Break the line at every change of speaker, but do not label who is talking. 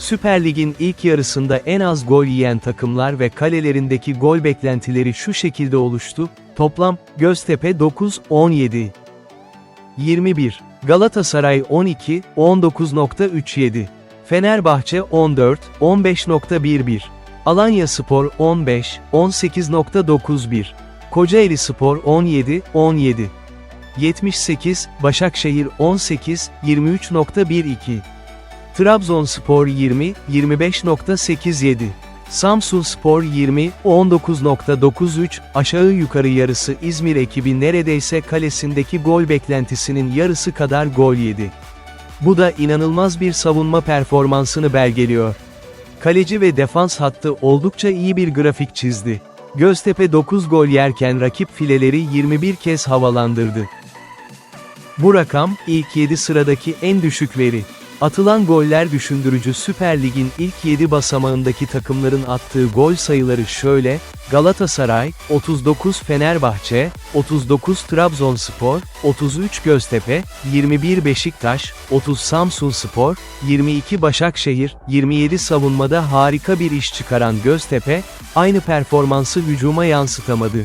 Süper Lig'in ilk yarısında en az gol yiyen takımlar ve kalelerindeki gol beklentileri şu şekilde oluştu. Toplam, Göztepe 9, 17. 21. Galatasaray 12, 19.37. Fenerbahçe 14, 15.11. Alanya Spor 15, 18.91. Kocaeli Spor 17, 17. 78, Başakşehir 18, 23.12. Trabzonspor 20, 25.87. Samsun Spor 20, 19.93, aşağı yukarı yarısı İzmir ekibi neredeyse kalesindeki gol beklentisinin yarısı kadar gol yedi. Bu da inanılmaz bir savunma performansını belgeliyor. Kaleci ve defans hattı oldukça iyi bir grafik çizdi. Göztepe 9 gol yerken rakip fileleri 21 kez havalandırdı. Bu rakam, ilk 7 sıradaki en düşük veri. Atılan goller düşündürücü Süper Lig'in ilk 7 basamağındaki takımların attığı gol sayıları şöyle, Galatasaray, 39 Fenerbahçe, 39 Trabzonspor, 33 Göztepe, 21 Beşiktaş, 30 Samsunspor, 22 Başakşehir, 27 savunmada harika bir iş çıkaran Göztepe, aynı performansı hücuma yansıtamadı.